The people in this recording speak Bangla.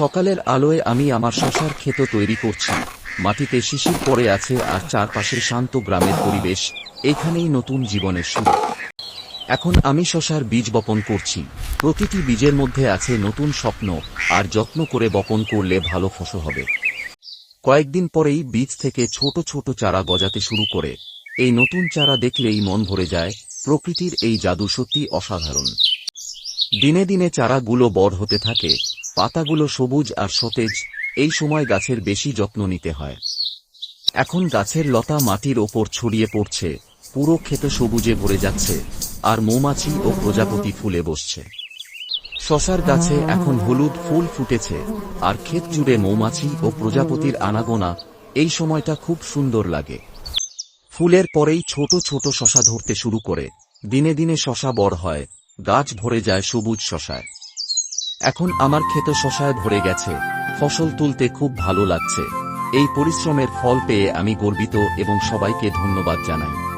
সকালের আলোয় আমি আমার শশার ক্ষেত তৈরি করছি। মাটিতে শিশির পড়ে আছে আর চারপাশে শান্ত গ্রামের পরিবেশ। এখানেই নতুন জীবনের শুরু। এখন আমি শশার বীজ বপন করছি। প্রতিটি বীজের মধ্যে আছে নতুন স্বপ্ন, আর যত্ন করে বপন করলে ভালো ফসল হবে। কয়েকদিন পরেই বীজ থেকে ছোট ছোট চারা গজাতে শুরু করে। এই নতুন চারা দেখলেই মন ভরে যায়, প্রকৃতির এই জাদু সত্যি অসাধারণ। দিনে দিনে চারাগুলো বড় হতে থাকে পাতাগুলো সবুজ আর সতেজ, এই সময় গাছের বেশি যত্ন নিতে হয়। এখন গাছের লতা মাটির ওপর ছড়িয়ে পড়ছে, পুরো ক্ষেত সবুজে ভরে যাচ্ছে, আর মৌমাছি ও প্রজাপতি ফুলে বসছে। শশার গাছে এখন হলুদ ফুল ফুটেছে, আর ক্ষেত জুড়ে মৌমাছি ও প্রজাপতির আনাগোনা, এই সময়টা খুব সুন্দর লাগে। ফুলের পরেই ছোট ছোট শশা ধরতে শুরু করে, দিনে দিনে শশা বড় হয়, গাছ ভরে যায় সবুজ শশায়। এখন আমার ক্ষেত শশায় ভরে গেছে। ফসল তুলতে খুব ভালো লাগছে। এই পরিশ্রমের ফল পেয়ে আমি গর্বিত এবং সবাইকে ধন্যবাদ জানাই।